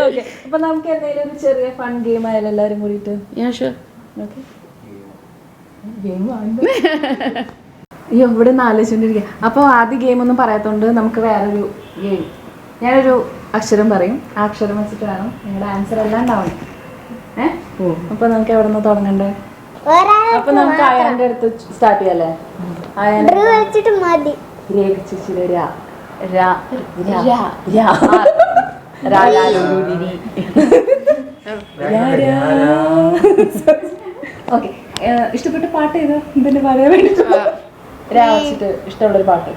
Okay അപ്പൊ നമുക്ക് എന്തെങ്കിലും ഒരു ചെറിയ ഫൺ ഗെയിം ആയാലും എല്ലാരും കൂടിയിട്ട്? ഞാൻ ഷുവർ ഓക്കെ ഗെയിം അയ്യോ ഇവിടെ നിന്ന് ആലോചിച്ചോണ്ടിരിക്കുക അപ്പോൾ ആദ്യ ഗെയിം ഒന്നും പറയാത്തോണ്ട് നമുക്ക് വേറൊരു ഗെയിം ഞാനൊരു അക്ഷരം പറയും. ആ അക്ഷരം വെച്ചിട്ട് വേണം നിങ്ങളുടെ ആൻസർ എല്ലാം ഉണ്ടാവണം ഏ? അപ്പൊ നമുക്ക് എവിടെ നിന്ന് തുടങ്ങണ്ടേ അപ്പൊ നമുക്ക് അയാന്റെ അടുത്ത് സ്റ്റാർട്ട് ചെയ്യാല്ലേ? അയാൻ വെച്ചിട്ട് മതി. രേഖിച്ചിട്ട് രാ രാ രാ രാ രാ രാ. രു, രു, രി, രി. ഓക്കെ ഇഷ്ടപ്പെട്ട പാട്ട് ഏതാ? ഇതിന് പറയാൻ വേണ്ടിട്ട്? രാ ഇഷ്ടമുള്ള ഇഷ്ടമുള്ളൊരു പാട്ട്.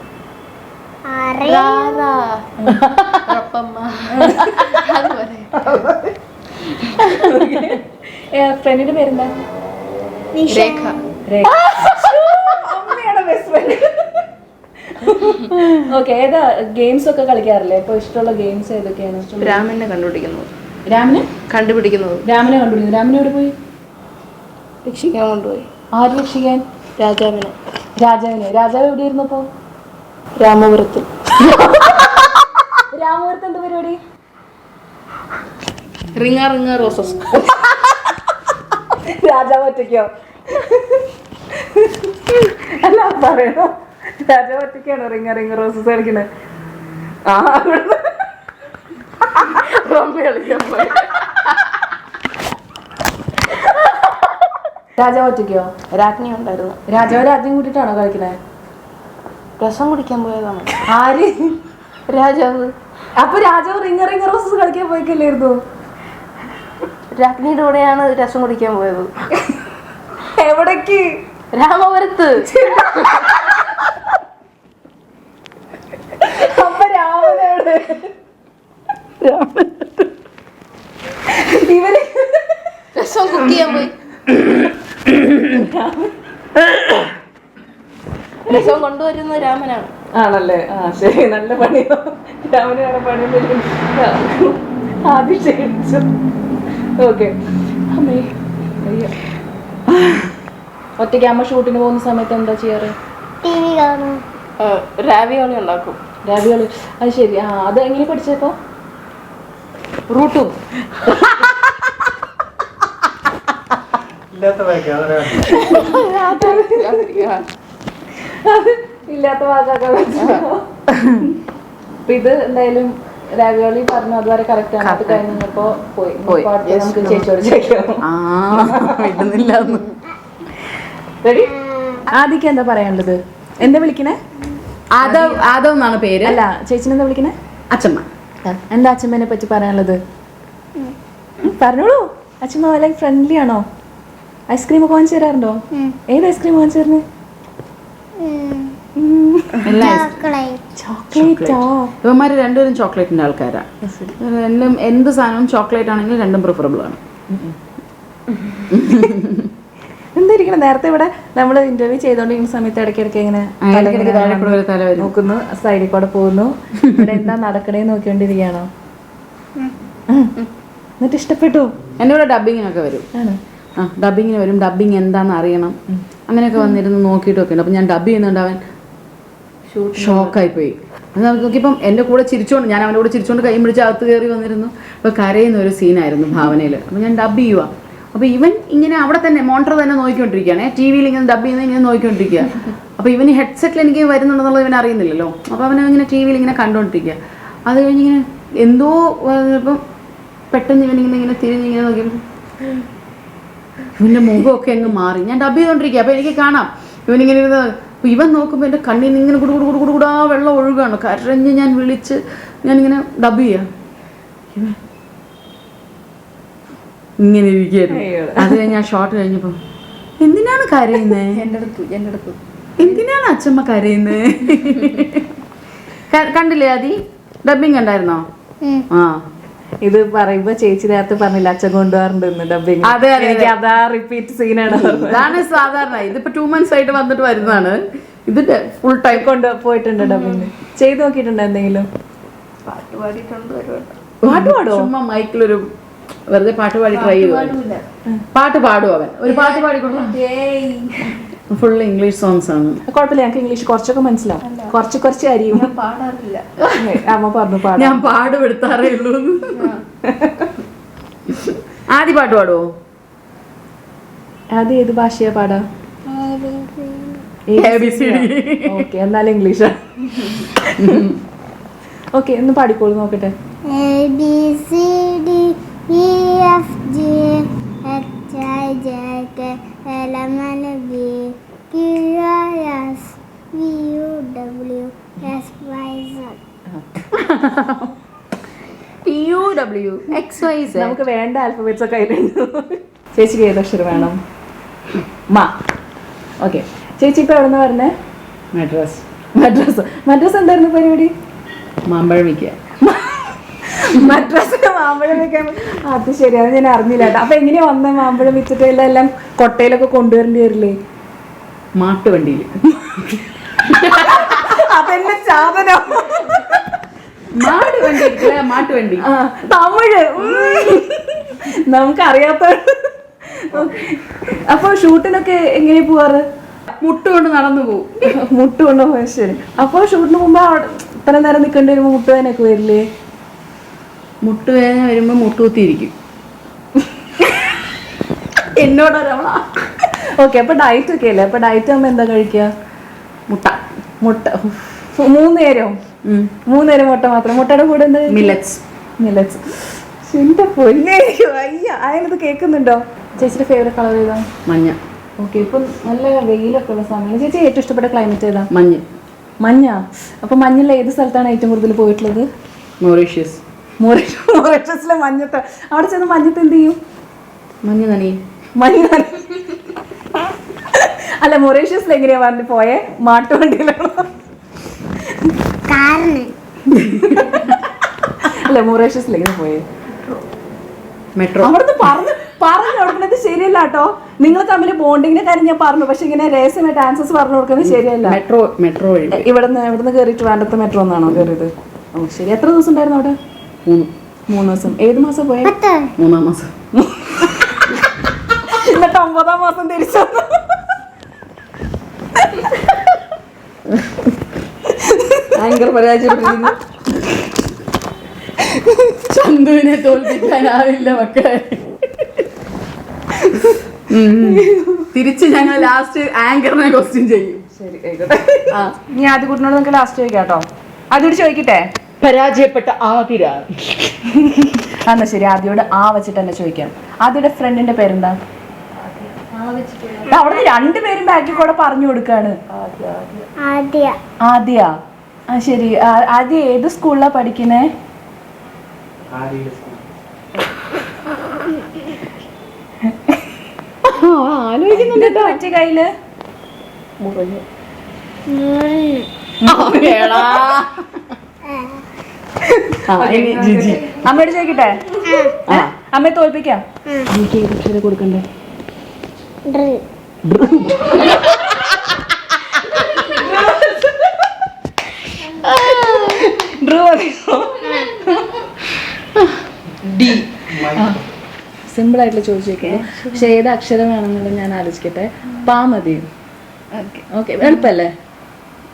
ഫ്രണ്ടിന്റെ പേരെന്താ? രേഖ. രേഖ. ഓക്കെ ഏതാ ഗെയിംസ് ഒക്കെ കളിക്കാറില്ലേ? ഇപ്പൊ ഇഷ്ടമുള്ള ഗെയിംസ് ഏതൊക്കെയാണ്? ഇഷ്ടമുള്ള- രാമനെ കണ്ടുപിടിക്കുന്നത് രാമന്? കണ്ടുപിടിക്കുന്നത് രാമനെ കണ്ടുപിടിക്കുന്നു. രാമനെ എവിടെ പോയി? രക്ഷിക്കാൻ കൊണ്ടുപോയി. ആര് രക്ഷിക്കാൻ? രാജാവിനെ. രാജാവിനെ. രാജാവ് എവിടെ ഇരുന്നപ്പോ രാമപുരത്ത്. രാമപുരത്ത് എന്ത് പരിപാടി? Ring a ring a roses. രാജാവ് ഒറ്റയ്ക്കോ? അല്ല പറയണോ? രാജാവ് ഒറ്റയ്ക്കാണ് റിങ് റിങ് റോസസ് കളിക്കുന്നത് ആ അവിടുന്ന്. റമ്മി കളിക്കാൻ പോയി. രാജാവ് ഒറ്റയ്ക്കോ? രാജ്ഞി ഉണ്ടായിരുന്നു. രാജാവ് രാജ്യം കൂട്ടിട്ടാണോ കളിക്കണേ? രസം കുടിക്കാൻ പോയതാണ്. ആര്? രാജാവ്. അപ്പൊ രാജാവ് റിങ് റിങ് റോസസ് കളിക്കാൻ പോയിക്കല്ലായിരുന്നു? രാജ്ഞിയുടെ കൂടെയാണ് രസം കുടിക്കാൻ പോയത്. എവിടേക്ക്? രാമപുരത്ത് അപ്പൊ രാമനോട് ഇവർ രസം കുക്ക് ചെയ്യാൻ പോയി. രസം കൊണ്ടുവരുന്ന രാമനാണ്. ആണല്ലേ? ആ ശരി. നല്ല പണിയോ. രാമനാണ് പണിയൊന്നും ആദ്യം ക്ഷണിച്ചു ഓക്കെ. അമ്മേ അയ്യോ. ഒറ്റയ്ക്ക് അമ്മ ഷൂട്ടിന് പോകുന്ന സമയത്ത് എന്താ ചെയ്യാറ്? രാവിയോളി ഉണ്ടാക്കും. രാവിയോളി അത് ശരി. ആ അത് എങ്ങനെ പഠിച്ചപ്പോ റൂട്ടും. ഇല്ലാത്ത അപ്പൊ ഇത് എന്തായാലും രാവിയോളി പറഞ്ഞു അതുവരെ കറക്റ്റ് ആണ്. അത് കഴിഞ്ഞപ്പോ പോയി. നമുക്ക്. ചേച്ചിയോട് ചോദിക്കാം റെഡി ആദ്യക്ക് എന്താ പറയാനുള്ളത്? എന്താ വിളിക്കണേ? ആദവ് ആദവ് എന്നാണ് പേര്. അല്ല ചേച്ചിനെന്താ വിളിക്കണേ? അച്ഛമ്മ. എന്താ അച്ഛമ്മേനെ പറ്റി പറയാനുള്ളത്? പറഞ്ഞോളൂ. അച്ഛമ്മ വളരെ ഫ്രണ്ട്ലി ആണോ? ഐസ്ക്രീം ഒക്കെ വാങ്ങിച്ചു തരാറുണ്ടോ? ഏത് ഐസ്ക്രീം വാങ്ങിച്ചു തരുന്നേ? ഇവന്മാര് രണ്ടുപേരും ചോക്ലേറ്റിന്റെ ആൾക്കാരാ. എന്നും എന്ത് സാധനവും ചോക്ലേറ്റ് ആണെങ്കിലും രണ്ടും പ്രിഫറബിൾ ആണ്. എന്തായിരിക്കണം നേരത്തെ ഇവിടെ നമ്മൾ ഇന്റർവ്യൂ ചെയ്തോണ്ടിരിക്കുന്ന സമയത്ത് ഇടയ്ക്കിടയ്ക്ക് ഇങ്ങനെ. നോക്കുന്നു സൈഡിൽ കൂടെ പോകുന്നു. ഇവിടെ എന്താ നടക്കണേന്ന് നോക്കിക്കൊണ്ടിരിക്കുകയാണോ. എന്നിട്ട് ഇഷ്ടപ്പെട്ടു? എന്റെ കൂടെ ഡബിങ്ങിനൊക്കെ വരും. ആ ഡബിങ്ങിന് വരും. ഡബിങ് എന്താണെന്ന് അറിയണം. അങ്ങനെയൊക്കെ വന്നിരുന്ന് നോക്കിയിട്ടൊക്കെ ഉണ്ട്. അപ്പം ഞാൻ ഡബ് ചെയ്യുന്നുണ്ട് അവൻ. ഷോക്കായി പോയി അത് നോക്കിയപ്പം എന്റെ കൂടെ ചിരിച്ചോണ്ട് ഞാൻ അവന്റെ കൂടെ ചിരിച്ചോണ്ട് കൈ പിടിച്ച് അകത്ത് കയറി വന്നിരുന്നു. അപ്പോൾ കരയുന്ന ഒരു സീനായിരുന്നു ഭാവനയിൽ അപ്പോൾ ഞാൻ ഡബ് ചെയ്യുക അപ്പോൾ ഇവൻ ഇങ്ങനെ അവിടെ തന്നെ മോണിറ്റർ തന്നെ നോക്കിക്കൊണ്ടിരിക്കുകയാണ്. ടി വിയിൽ ഇങ്ങനെ ഡബ് ചെയ്യുന്ന ഇങ്ങനെ നോക്കിക്കൊണ്ടിരിക്കുക. അപ്പോൾ ഇവന് ഹെഡ്സെറ്റിൽ എനിക്ക് വരുന്നുണ്ടെന്നുള്ളത് ഇവൻ അറിയുന്നില്ലല്ലോ. അപ്പോൾ അവൻ ഇങ്ങനെ ടി വിയിൽ ഇങ്ങനെ കണ്ടുകൊണ്ടിരിക്കുക അത് കഴിഞ്ഞിങ്ങനെ എന്തോ ഇപ്പം പെട്ടെന്ന് ഇവനിങ്ങനെ ഇങ്ങനെ ഇങ്ങനെ തിരിഞ്ഞിങ്ങനെ നോക്കിയപ്പോൾ ഇവന്റെ മുഖമൊക്കെ അങ്ങ് മാറി. ഞാൻ ഡബ് ചെയ്തോണ്ടിരിക്കുക. അപ്പൊ എനിക്ക് കാണാം. ഇവനിങ്ങനെ ഇരുന്ന് ഇവൻ നോക്കുമ്പോൾ എന്റെ കണ്ണിൽ നിന്ന് ഇങ്ങനെ കുടുകുടു കുടു കുടു കുടുകൂടാ വെള്ളം ഒഴുകാണ്. കരഞ്ഞ് ഞാൻ വിളിച്ച് ഞാനിങ്ങനെ ഡബ് ചെയ്യാം ഇവൻ ഇങ്ങനെ ഇരിക്കുന്നു അത് കഴിഞ്ഞ് ആ ഷോട്ട് കഴിഞ്ഞപ്പോ എന്തിനാണ് കരയുന്നത് എന്റെ അടുത്ത് എന്റെ അടുത്ത് എന്തിനാണ് അച്ഛമ്മ കരയുന്നത് കണ്ടില്ലേ അതി ഡബിങ് കണ്ടായിരുന്നോ? ആ. ഇത് പറയുമ്പോ ചേച്ചി നേരത്തെ പറഞ്ഞില്ല അച്ഛൻ കൊണ്ടുപോകാറുണ്ട് ഡബിങ് അതെ, എനിക്ക് അതാ റിപ്പീറ്റ് സീനാണ് ഇതാണ് സാധാരണ. ഇതിപ്പോ ടു മന്ത്സ് ആയിട്ട് വന്നിട്ട് വരുന്നതാണ്. ഇത് ഫുൾ ടൈം കൊണ്ട് പോയിട്ടുണ്ട് ഡബിങ് ചെയ്ത് നോക്കിയിട്ടുണ്ടോ എന്തെങ്കിലും? പാട്ട് പാടിയിട്ടുണ്ട് പാട്ട് പാടുവോ? ചുമ്മാ മൈക്കിലൊരു വെറുതെ പാട്ട് പാടി ട്രൈ ചെയ്തു. പാട്ട് പാടും അവൻ. ഒരു പാട്ട് പാടിക്കൊടുക്കും ഫുൾ ഇംഗ്ലീഷ് സോങ്സ് ആണ്. കുഴപ്പമില്ല ഞങ്ങൾക്ക് ഇംഗ്ലീഷ് കുറച്ചൊക്കെ മനസ്സിലാവും. കുറച്ച് കുറച്ച് അരിയും. പാടാറില്ല. അമ്മ പറഞ്ഞു പാടും. ഞാൻ പാടുപെടുത്താറേ ഉള്ളൂ. ആദ്യ പാട്ട് പാടുവോ? ആദ്യം ഏത് ഭാഷയാ പാടാ. ഓക്കെ എന്നാലും ഇംഗ്ലീഷാ. ഓക്കെ ഒന്ന് പാടിക്കോളൂ നോക്കട്ടെ. A B C D. X Y നമുക്ക് വേണ്ട ആൽഫബറ്റ്സ് ഒക്കെ അതിലുണ്ട് ചേച്ചിക്ക് ഏത് അക്ഷരം വേണം? മ. ഓക്കെ ചേച്ചി ഇപ്പൊ എവിടെ നിന്ന് പറഞ്ഞേ മദ്രാസ്. മദ്രാസ്. മദ്രാസ് എന്തായിരുന്നു പരിപാടി? മാമ്പഴം വയ്ക്കുക മദ്രാസ് മാമ്പഴം വെക്കാൻ അത് ശരി അത് ഞാൻ അറിഞ്ഞില്ല കേട്ടോ. അപ്പൊ എങ്ങനെയാ വന്ന മാമ്പഴം വെച്ചിട്ട് എല്ലാം എല്ലാം കൊട്ടയിലൊക്കെ കൊണ്ടുവരേണ്ടി വരില്ലേ? മാട്ടുവണ്ടിയിൽ അതെന്നെ മാടുവണ്ടി ഇരിക്കില്ല, മാട്ടുവണ്ടി. ആ, തമിഴ്. നമുക്കറിയാത്ത അപ്പൊ ഷൂട്ടിനൊക്കെ എങ്ങനെ പോവാറ്? മുട്ടുകൊണ്ട് നടന്നു പോകും മുട്ട് കൊണ്ടുപോയ ശരി. അപ്പൊ ഷൂട്ടിന് മുമ്പ് അവിടെ ഇത്ര നേരം നിൽക്കേണ്ടി വരുമ്പോ മുട്ടുവേനൊക്കെ വരില്ലേ? മുട്ടുവേദന വരുമ്പോ മുട്ടുകുത്തിയിരിക്കും. എന്നോടൊരവള. ഓക്കെ അപ്പൊ ഡയറ്റ് ഒക്കെ അല്ലേ അപ്പൊ ഡയറ്റ് ആകുമ്പോ എന്താ കഴിക്കുക? മുട്ട. മുട്ട. ഉഫ്. മൂന്ന് നേരം? മൂന്ന് നേരം മുട്ട മാത്രം. മുട്ടയുടെ കൂടെ എന്താ മില്ലറ്റ്സ് മില്ലറ്റ്സ് എന്റെ പൊന്നെ? അയ്യ അയാളത് കേൾക്കുന്നുണ്ടോ ചേച്ചിയുടെ ഫേവറേറ്റ് കളർ ഏതാ? മഞ്ഞ. ഓക്കെ ഇപ്പം നല്ല വെയിലൊക്കെ ഉള്ള സമയം ചേച്ചി ഏറ്റവും ഇഷ്ടപ്പെട്ട ക്ലൈമറ്റ് ഏതാ? മഞ്ഞ്. മഞ്ഞ? അപ്പൊ മഞ്ഞിൽ ഏത് സ്ഥലത്താണ് ഏറ്റവും കൂടുതൽ പോയിട്ടുള്ളത്? മൊറീഷ്യസ് മൊറീഷ്യസിലെ മഞ്ഞത്ത്. അവിടെ ചെന്ന് മഞ്ഞത്ത് എന്ത് ചെയ്യും? മഞ്ഞ് നനി മഞ്ഞ അല്ല മൊറീഷ്യസിൽ എങ്ങനെയാ പറഞ്ഞു പോയേ? മാട്ടുവണ്ടിയിലാണോ? അല്ല മൊറേഷ്യസിലേക്ക് പോയേ. മെട്രോ. അവിടുന്ന് പറഞ്ഞു പറഞ്ഞു കൊടുക്കുന്നത് ശരിയല്ല കേട്ടോ. നിങ്ങൾ തമ്മിൽ ബോണ്ടിങ്ങിന്റെ കാര്യം ഞാൻ പറഞ്ഞു. പക്ഷെ ഇങ്ങനെ രഹസ്യമായിട്ട് ആൻസേഴ്സ് പറഞ്ഞു കൊടുക്കുന്നത് ശരിയല്ല. മെട്രോ മെട്രോ ഇവിടുന്ന് ഇവിടുന്ന് കയറിയിട്ട് വേണ്ടത്തെ മെട്രോ എന്നാണോ കയറിയത് ഓ ശരി. എത്ര ദിവസം ഉണ്ടായിരുന്നു അവിടെ? മൂന്ന്. മൂന്ന് ദിവസം. ഏത് മാസം പോയ? മൂന്നാം മാസം. എന്നിട്ട് ഒമ്പതാം മാസം തിരിച്ചു ആങ്കർ പരാജയപ്പെട്ടിരുന്നു ചന്തുവിനെ തോൽപ്പിക്കാനാവില്ല മക്കളെ. തിരിച്ച് ഞങ്ങൾ ലാസ്റ്റ് ആങ്കറിനെ ക്വസ്റ്റ്യൻ ചെയ്യും. ശരി ആയിക്കോട്ടെ. ആ. നീ ആദ്യ കുട്ടിനോട് നമുക്ക് ലാസ്റ്റ് ചോദിക്കാം കേട്ടോ ആദ്യോട് ചോദിക്കട്ടെ? പരാജയപ്പെട്ട ആതിര. ആ, എന്നാ ശരി ആദ്യോട് ആ വെച്ചിട്ട് തന്നെ ചോദിക്കാം. ആദ്യയുടെ ഫ്രണ്ടിന്റെ പേരെന്താ? അവിടെ രണ്ടുപേരും ബാക്കിൽ കൂടെ പറഞ്ഞു കൊടുക്കാണ്. ആദ്യ. ആദ്യ. ആ ശരി. ആദ്യം ആദ്യ ഏത് സ്കൂളിലാ പഠിക്കുന്നേ? ആലോചിക്കുന്നുണ്ട് കയ്യിൽ? അമ്മയോട് ചോദിക്കട്ടെ? അമ്മയെ തോൽപ്പിക്കാം. കൊടുക്കണ്ടേ ഡ്രി ഡ്രൂ അറിയോ ഡി സിമ്പിൾ ആയിട്ടുള്ള ചോദിച്ചേക്കേ. പക്ഷെ ഏത് അക്ഷരം വേണമെന്നുള്ളത് ഞാൻ ആലോചിക്കട്ടെ. പാ മതി. ഓക്കെ. എളുപ്പല്ലേ?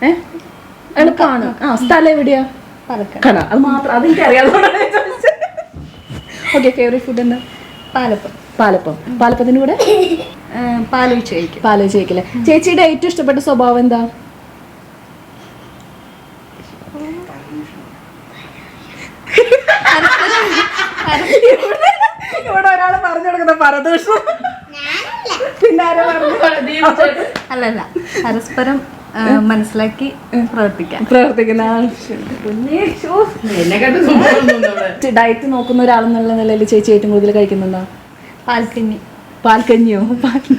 ഏ? എളുപ്പമാണ് ആ സ്ഥലം എവിടെയാ? കട. അത് മാത്രം അതെനിക്ക് അറിയാതെ ഓക്കെ ഫേവറേറ്റ് ഫുഡ് എന്താ? പാലപ്പം. പാലപ്പം. പാലപ്പത്തിന് കൂടെ? പാലൊഴിച്ച് കഴിക്കും. പാലോചിച്ച് കഴിക്കില്ലേ? ചേച്ചിയുടെ ഏറ്റവും ഇഷ്ടപ്പെട്ട സ്വഭാവം എന്താ ഇവിടെ ഒരാൾ പറഞ്ഞു കൊടുക്കുന്ന പരദൂഷണം. പിന്നെ ആരാ പറഞ്ഞു? അല്ലല്ല പരസ്പരം മനസ്സിലാക്കി പ്രവർത്തിക്കാം പ്രവർത്തിക്കുന്ന ഡയറ്റ് നോക്കുന്ന ഒരാളെന്നുള്ള നിലയിൽ ചേച്ചി ഏറ്റവും കൂടുതൽ കഴിക്കുന്നുണ്ടോ? പാൽക്കഞ്ഞി. പാൽക്കഞ്ഞിയോ?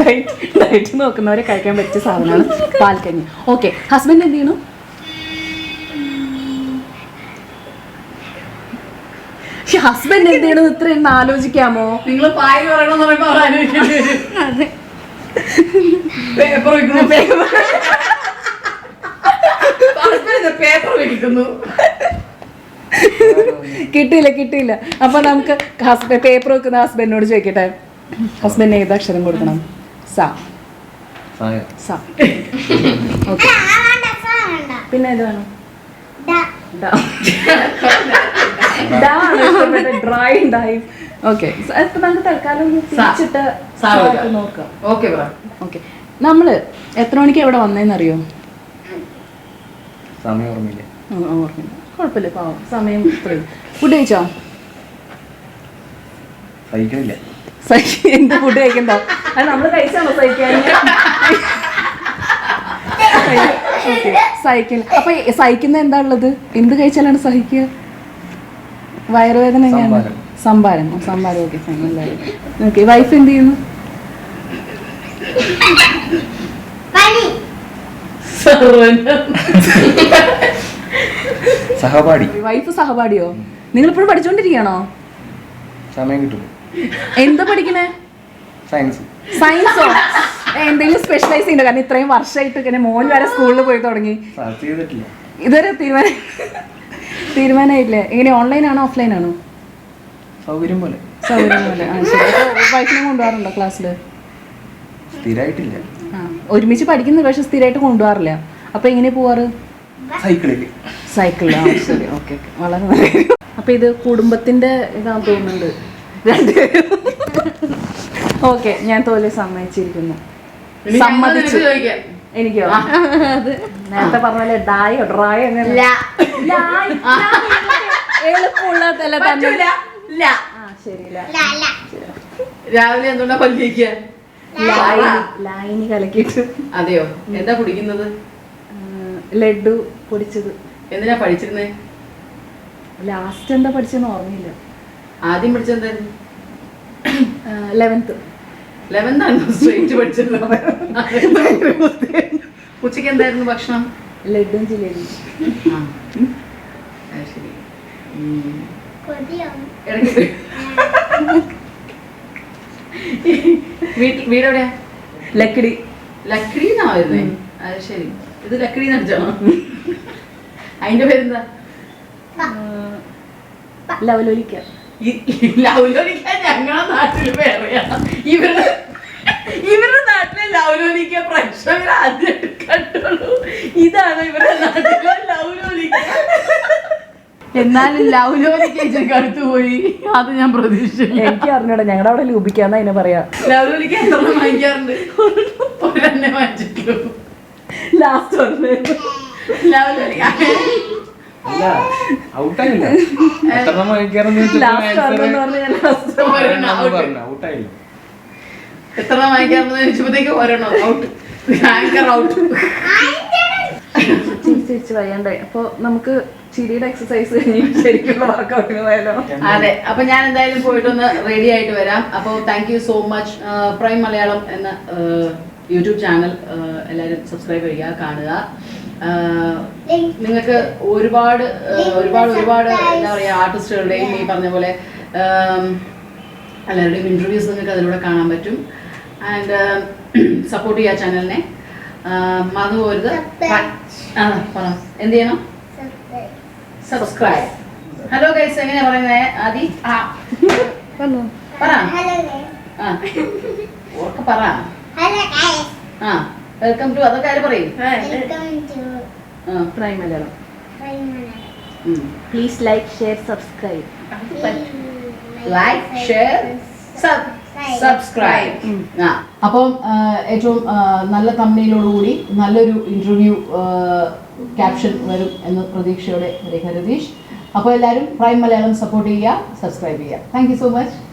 ഡയറ്റ് ഡയറ്റ് നോക്കുന്നവരെ കഴിക്കാൻ പറ്റിയ സാധനമാണ് പാൽക്കഞ്ഞി. ഓക്കെ ഹസ്ബൻഡ് എന്ത് ചെയ്യണം? ഹസ്ബൻഡ് എന്ത് ചെയ്യണം ഇത്രയും ആലോചിക്കാമോ? നിങ്ങൾ പായ പറയണമെന്ന് പറയുമ്പോ അവർ ആലോചിക്കേണ്ടി വരും പേപ്പർ വെക്കുന്നു. പേപ്പർ വെക്കുന്നു. കിട്ടിയില്ല കിട്ടിയില്ല. അപ്പൊ നമുക്ക് ഹസ്ബൻഡ് പേപ്പർ വെക്കുന്ന ഹസ്ബൻഡിനോട് ചോദിക്കട്ടെ? ഹസ്ബൻഡിന് ഏത് അക്ഷരം കൊടുക്കണം? സാ. സ. പിന്നെ ഏത് ഡ്രൈ ഉണ്ടായി ഓക്കെ നമുക്ക് തൽക്കാലം തിരിച്ചിട്ട് നോക്കാം. ഓക്കെ നമ്മൾ എത്ര മണിക്ക് എവിടെ വന്നേന്ന് അറിയോ സമയം ഓർമ്മയില്ല. ഓർമ്മയില്ല. കുഴപ്പമില്ല പാവം. സമയം ഇത്രയും ഫുഡ് കഴിച്ചോ? സഹിക്കണില്ല. സഹി എന്ത് ഫുഡ് കഴിക്കണ്ടോ? അത് നമ്മൾ കഴിച്ചാണോ സഹിക്കാൻ സഹിക്കില്ല അപ്പൊ സഹിക്കുന്ന എന്താ ഉള്ളത്? എന്ത് കഴിച്ചാലാണ് സഹിക്കുക? വയറുവേദന എങ്ങനെയാണ് സംഭാരം. സംഭാരം. ഓക്കെ ഫൈൻ ഓക്കെ വൈഫ് എന്ത് ചെയ്യുന്നു? പണി സഹപാഠി. വൈഫ് സഹപാഠിയോ? നിങ്ങൾ ഇപ്പോഴും പഠിച്ചുകൊണ്ടിരിക്കുകയാണോ സമയം കിട്ടും. എന്താ പഠിക്കണേ? സയൻസ് സയൻസോ എന്തെങ്കിലും സ്പെഷ്യലൈസ് ചെയ്യുന്നുണ്ടോ കാരണം ഇത്രയും വർഷമായിട്ട് ഇങ്ങനെ മോൻ വരെ സ്കൂളിൽ പോയി തുടങ്ങി. ഇതുവരെ തീരുമാനം തീരുമാനമായില്ലേ എങ്ങനെ ഓൺലൈൻ ആണോ ഓഫ്ലൈൻ ആണോ? സൗകര്യം പോലെ. സൗകര്യം പോലെ. ആ ശരി. വൈഫിനെ കൊണ്ടുപോകാറുണ്ടോ ക്ലാസ്സിൽ സ്ഥിരമായിട്ടില്ല ആ ഒരുമിച്ച് പഠിക്കുന്നു പക്ഷെ സ്ഥിരമായിട്ട് കൊണ്ടുപോകാറില്ല. അപ്പൊ എങ്ങനെ പോവാറ്? സൈക്കിളിൽ സൈക്കിളിൽ ആ ശരി. ഓക്കെ ഓക്കെ വളരെ നല്ല അപ്പോൾ അപ്പൊ ഇത് കുടുംബത്തിന്റെ ഇതാ തോന്നുന്നുണ്ട്. രണ്ടുപേരും. ഓക്കെ ഞാൻ തോലെ സമ്മതിച്ചിരിക്കുന്നു. സമ്മതിച്ചു. എനിക്കോ? നേരത്തെ പറഞ്ഞ ഡായോ ഡ്രായോ എളുപ്പമുള്ള. എളുപ്പമുള്ളതല്ല തന്നെ രാവിലെ എന്തുകൊണ്ടാ പല്ലിക്കുക ലായനി കലക്കിട്ട് കലക്കിയിട്ട്. അതെയോ? എന്താ കുടിക്കുന്നത്? ലഡു പൊടിച്ചത്. എന്തിനാ പഠിച്ചിരുന്നേ? ലാസ്റ്റ് എന്താ പഠിച്ചെന്ന് ഓർമ്മയില്ല. ആദ്യം പഠിച്ചെന്തായിരുന്നു ലെവൻത്ത് ലെവൻത് ആണ്? സ്ട്രേറ്റ് പഠിച്ചിരുന്നത് എന്തായിരുന്നു ഭക്ഷണം? ലഡും ജിലേബി ശരി. വീടെവിടെയാ? ലക്കിടി. ലക്ഡി എന്നാ വരുന്നേ അത് ശരി. ഇത് ലക്ഡി നടിച്ചോ അതിന്റെ പേരെന്താ? ലവലോലിക്ക. ലവലോലിക്ക ഞങ്ങളുടെ നാട്ടിൽ വേറെയാ. ഇവരുടെ നാട്ടിലെ ലൗലോലിക്ക പ്രേക്ഷകർ ആദ്യമായിട്ട് കണ്ടുള്ളൂ. ഇതാണ് ഇവരുടെ നാട്ടിലെ ലൗലോലിക്ക. എന്നാലും ലൗലോലിക്ക അടുത്ത് പോയി. അത് ഞാൻ പ്രതീക്ഷിച്ചില്ല. എനിക്ക് അറിഞ്ഞൂടാ ഞങ്ങളുടെ അവിടെ ലൂപിക്കാന്ന് അതിനെ പറയാ. ലൗലോലിക്ക എത്ര വാങ്ങിക്കാറുണ്ട്? ഒരെണ്ണെ ലാസ്റ്റ് ലൗലോലിക്ക. അല്ല ഔട്ടായില്ല. ലാസ്റ്റ് എന്ന് പറഞ്ഞാൽ ലാസ്റ്റ് ഒരെണ്ണം ഔട്ടായില്ല. എത്ര വാങ്ങിക്കാന്ന് ചോദിച്ചപ്പോഴത്തേക്ക് ഒരെണ്ണം. ഔട്ട് ആങ്കർ ഔട്ട് ചിരിച്ച് ചിരിച്ച് വയ്യണ്ടേ. അപ്പൊ നമുക്ക് ചിരിയുടെ എക്സസൈസ് കഴിഞ്ഞ് ശരിക്കുള്ള വർക്കൗട്ടിന് പോയാലോ? അതെ. അപ്പൊ ഞാൻ എന്തായാലും പോയിട്ടൊന്ന് റെഡി ആയിട്ട് വരാം. അപ്പോൾ thank you so much Prime Malayalam എന്ന യൂട്യൂബ് ചാനൽ എല്ലാവരും സബ്സ്ക്രൈബ് ചെയ്യുക കാണുക. നിങ്ങൾക്ക് ഒരുപാട് ഒരുപാട് ഒരുപാട് എന്താ പറയുക ആർട്ടിസ്റ്റുകളുടെയും ഈ പറഞ്ഞ പോലെ എല്ലാവരുടെയും ഇന്റർവ്യൂസ് നിങ്ങൾക്ക് അതിലൂടെ കാണാൻ പറ്റും. ആൻഡ് സപ്പോർട്ട് ചെയ്യുക ചാനലിനെ മറന്നു പോരുത് എന്ത് ചെയ്യണം? സബ്സ്ക്രൈബ് ഹലോ ഗൈസ് എങ്ങനെയാ പറയുന്നത് ആദി ആ. പറ. ഹലോ ആ. ഓർക്കെ പറ. ഹലോ ഗൈസ് ആ വെൽക്കം ടു അതൊക്കെ ആര് പറയും? Prime Malayalam. Please like share subscribe like share subscribe അപ്പം ഏറ്റവും നല്ല തമ്മയിലോടുകൂടി നല്ലൊരു ഇന്റർവ്യൂ ക്യാപ്ഷൻ വരും എന്ന പ്രതീക്ഷയോടെ രേഖ രതീഷ്. അപ്പോൾ എല്ലാവരും പ്രൈം മലയാളം സപ്പോർട്ട് ചെയ്യുക സബ്സ്ക്രൈബ് ചെയ്യുക. Thank you so much